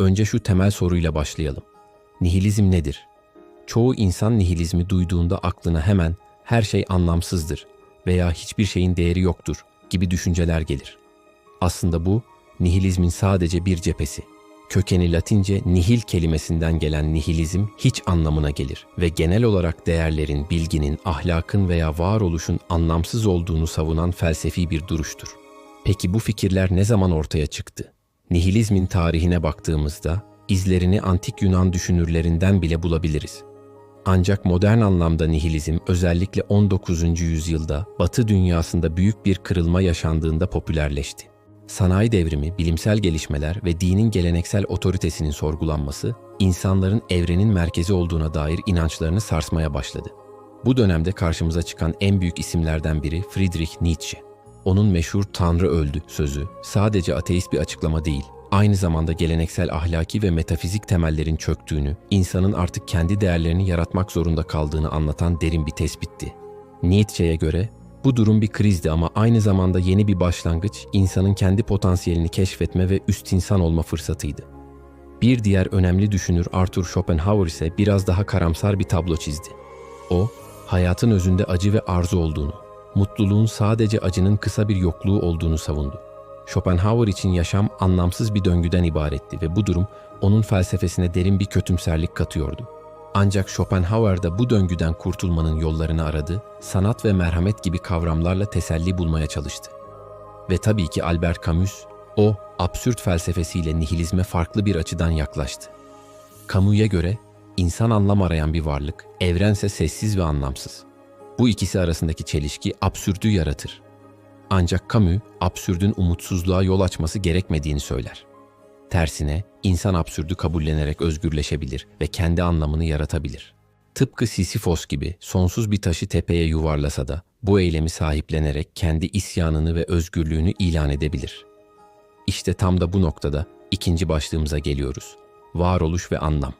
Önce şu temel soruyla başlayalım. Nihilizm nedir? Çoğu insan nihilizmi duyduğunda aklına hemen her şey anlamsızdır veya hiçbir şeyin değeri yoktur gibi düşünceler gelir. Aslında bu nihilizmin sadece bir cephesi. Kökeni Latince nihil kelimesinden gelen nihilizm hiç anlamına gelir ve genel olarak değerlerin, bilginin, ahlakın veya varoluşun anlamsız olduğunu savunan felsefi bir duruştur. Peki bu fikirler ne zaman ortaya çıktı? Nihilizmin tarihine baktığımızda izlerini antik Yunan düşünürlerinden bile bulabiliriz. Ancak modern anlamda nihilizm özellikle 19. yüzyılda Batı dünyasında büyük bir kırılma yaşandığında popülerleşti. Sanayi devrimi, bilimsel gelişmeler ve dinin geleneksel otoritesinin sorgulanması, insanların evrenin merkezi olduğuna dair inançlarını sarsmaya başladı. Bu dönemde karşımıza çıkan en büyük isimlerden biri Friedrich Nietzsche. Onun meşhur Tanrı öldü sözü sadece ateist bir açıklama değil, aynı zamanda geleneksel ahlaki ve metafizik temellerin çöktüğünü, insanın artık kendi değerlerini yaratmak zorunda kaldığını anlatan derin bir tespitti. Nietzsche'ye göre bu durum bir krizdi ama aynı zamanda yeni bir başlangıç, insanın kendi potansiyelini keşfetme ve üst insan olma fırsatıydı. Bir diğer önemli düşünür Arthur Schopenhauer ise biraz daha karamsar bir tablo çizdi. O, hayatın özünde acı ve arzu olduğunu, mutluluğun sadece acının kısa bir yokluğu olduğunu savundu. Schopenhauer için yaşam anlamsız bir döngüden ibaretti ve bu durum onun felsefesine derin bir kötümserlik katıyordu. Ancak Schopenhauer da bu döngüden kurtulmanın yollarını aradı, sanat ve merhamet gibi kavramlarla teselli bulmaya çalıştı. Ve tabii ki Albert Camus, o absürt felsefesiyle nihilizme farklı bir açıdan yaklaştı. Camus'a göre insan anlam arayan bir varlık, evrense sessiz ve anlamsız. Bu ikisi arasındaki çelişki absürdü yaratır. Ancak Camus, absürdün umutsuzluğa yol açması gerekmediğini söyler. Tersine, insan absürdü kabullenerek özgürleşebilir ve kendi anlamını yaratabilir. Tıpkı Sisyphos gibi sonsuz bir taşı tepeye yuvarlasa da bu eylemi sahiplenerek kendi isyanını ve özgürlüğünü ilan edebilir. İşte tam da bu noktada ikinci başlığımıza geliyoruz. Varoluş ve anlam.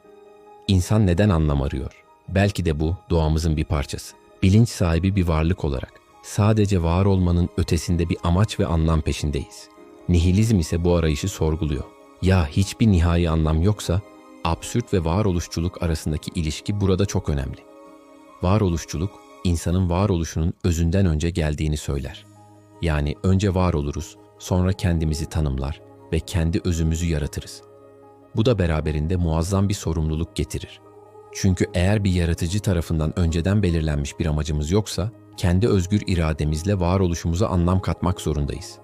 İnsan neden anlam arıyor? Belki de bu doğamızın bir parçası. Bilinç sahibi bir varlık olarak sadece var olmanın ötesinde bir amaç ve anlam peşindeyiz. Nihilizm ise bu arayışı sorguluyor. Ya hiçbir nihai anlam yoksa absürt ve varoluşçuluk arasındaki ilişki burada çok önemli. Varoluşçuluk insanın varoluşunun özünden önce geldiğini söyler. Yani önce var oluruz, sonra kendimizi tanımlar ve kendi özümüzü yaratırız. Bu da beraberinde muazzam bir sorumluluk getirir. Çünkü eğer bir yaratıcı tarafından önceden belirlenmiş bir amacımız yoksa, kendi özgür irademizle varoluşumuza anlam katmak zorundayız.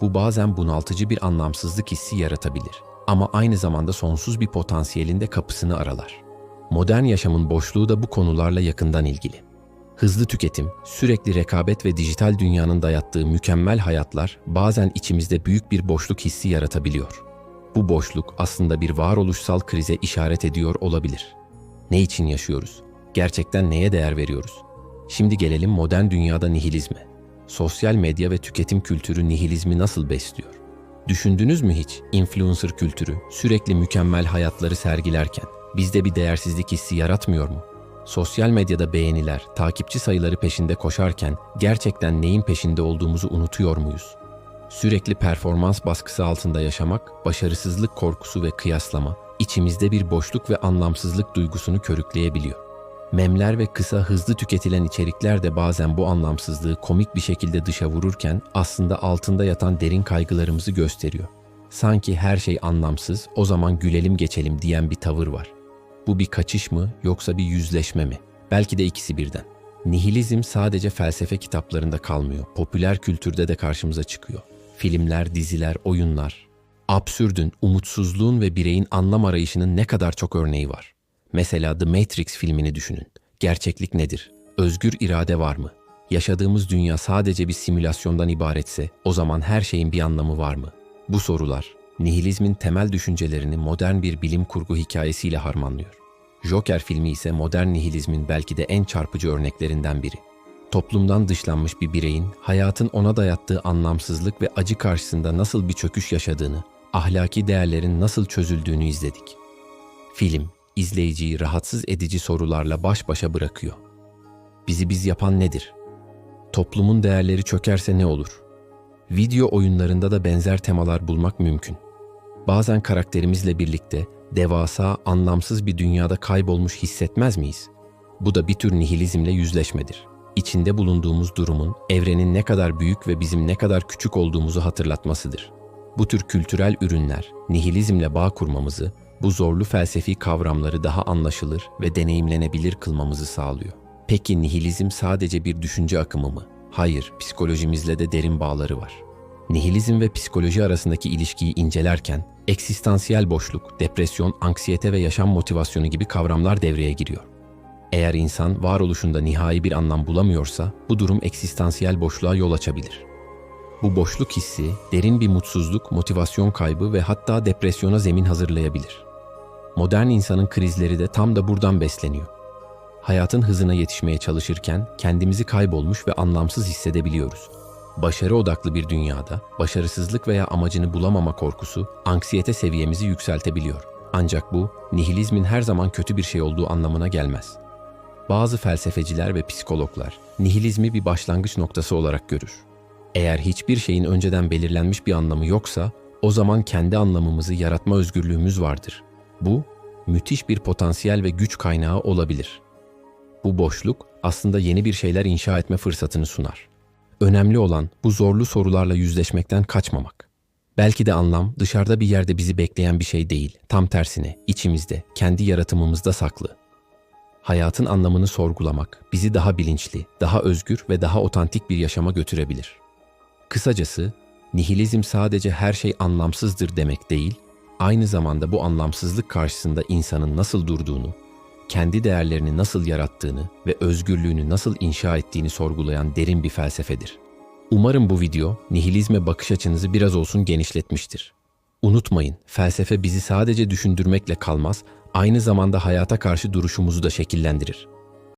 Bu bazen bunaltıcı bir anlamsızlık hissi yaratabilir ama aynı zamanda sonsuz bir potansiyelin de kapısını aralar. Modern yaşamın boşluğu da bu konularla yakından ilgili. Hızlı tüketim, sürekli rekabet ve dijital dünyanın dayattığı mükemmel hayatlar bazen içimizde büyük bir boşluk hissi yaratabiliyor. Bu boşluk aslında bir varoluşsal krize işaret ediyor olabilir. Ne için yaşıyoruz? Gerçekten neye değer veriyoruz? Şimdi gelelim modern dünyada nihilizme. Sosyal medya ve tüketim kültürü nihilizmi nasıl besliyor? Düşündünüz mü hiç influencer kültürü sürekli mükemmel hayatları sergilerken bizde bir değersizlik hissi yaratmıyor mu? Sosyal medyada beğeniler, takipçi sayıları peşinde koşarken gerçekten neyin peşinde olduğumuzu unutuyor muyuz? Sürekli performans baskısı altında yaşamak, başarısızlık korkusu ve kıyaslama içimizde bir boşluk ve anlamsızlık duygusunu körükleyebiliyor. Memler ve kısa hızlı tüketilen içerikler de bazen bu anlamsızlığı komik bir şekilde dışa vururken aslında altında yatan derin kaygılarımızı gösteriyor. Sanki her şey anlamsız, o zaman gülelim geçelim diyen bir tavır var. Bu bir kaçış mı yoksa bir yüzleşme mi? Belki de ikisi birden. Nihilizm sadece felsefe kitaplarında kalmıyor. Popüler kültürde de karşımıza çıkıyor. Filmler, diziler, oyunlar. Absürdün, umutsuzluğun ve bireyin anlam arayışının ne kadar çok örneği var. Mesela The Matrix filmini düşünün. Gerçeklik nedir? Özgür irade var mı? Yaşadığımız dünya sadece bir simülasyondan ibaretse o zaman her şeyin bir anlamı var mı? Bu sorular nihilizmin temel düşüncelerini modern bir bilim kurgu hikayesiyle harmanlıyor. Joker filmi ise modern nihilizmin belki de en çarpıcı örneklerinden biri. Toplumdan dışlanmış bir bireyin hayatın ona dayattığı anlamsızlık ve acı karşısında nasıl bir çöküş yaşadığını, ahlaki değerlerin nasıl çözüldüğünü izledik. Film, izleyiciyi rahatsız edici sorularla baş başa bırakıyor. Bizi biz yapan nedir? Toplumun değerleri çökerse ne olur? Video oyunlarında da benzer temalar bulmak mümkün. bazen karakterimizle birlikte devasa, anlamsız bir dünyada kaybolmuş hissetmez miyiz? Bu da bir tür nihilizmle yüzleşmedir. İçinde bulunduğumuz durumun evrenin ne kadar büyük ve bizim ne kadar küçük olduğumuzu hatırlatmasıdır. Bu tür kültürel ürünler nihilizmle bağ kurmamızı, bu zorlu felsefi kavramları daha anlaşılır ve deneyimlenebilir kılmamızı sağlıyor. Peki nihilizm sadece bir düşünce akımı mı? Hayır, psikolojimizle de derin bağları var. Nihilizm ve psikoloji arasındaki ilişkiyi incelerken eksistansiyel boşluk, depresyon, anksiyete ve yaşam motivasyonu gibi kavramlar devreye giriyor. Eğer insan varoluşunda nihai bir anlam bulamıyorsa bu durum eksistansiyel boşluğa yol açabilir. Bu boşluk hissi derin bir mutsuzluk, motivasyon kaybı ve hatta depresyona zemin hazırlayabilir. Modern insanın krizleri de tam da buradan besleniyor. Hayatın hızına yetişmeye çalışırken kendimizi kaybolmuş ve anlamsız hissedebiliyoruz. Başarı odaklı bir dünyada başarısızlık veya amacını bulamama korkusu anksiyete seviyemizi yükseltebiliyor. Ancak bu nihilizmin her zaman kötü bir şey olduğu anlamına gelmez. Bazı felsefeciler ve psikologlar nihilizmi bir başlangıç noktası olarak görür. Eğer hiçbir şeyin önceden belirlenmiş bir anlamı yoksa, o zaman kendi anlamımızı yaratma özgürlüğümüz vardır. Bu, müthiş bir potansiyel ve güç kaynağı olabilir. Bu boşluk aslında yeni bir şeyler inşa etme fırsatını sunar. Önemli olan bu zorlu sorularla yüzleşmekten kaçmamak. Belki de anlam dışarıda bir yerde bizi bekleyen bir şey değil, tam tersine içimizde, kendi yaratımımızda saklı. Hayatın anlamını sorgulamak bizi daha bilinçli, daha özgür ve daha otantik bir yaşama götürebilir. Kısacası, nihilizm sadece her şey anlamsızdır demek değil, aynı zamanda bu anlamsızlık karşısında insanın nasıl durduğunu, kendi değerlerini nasıl yarattığını ve özgürlüğünü nasıl inşa ettiğini sorgulayan derin bir felsefedir. Umarım bu video nihilizme bakış açınızı biraz olsun genişletmiştir. Unutmayın, felsefe bizi sadece düşündürmekle kalmaz, aynı zamanda hayata karşı duruşumuzu da şekillendirir.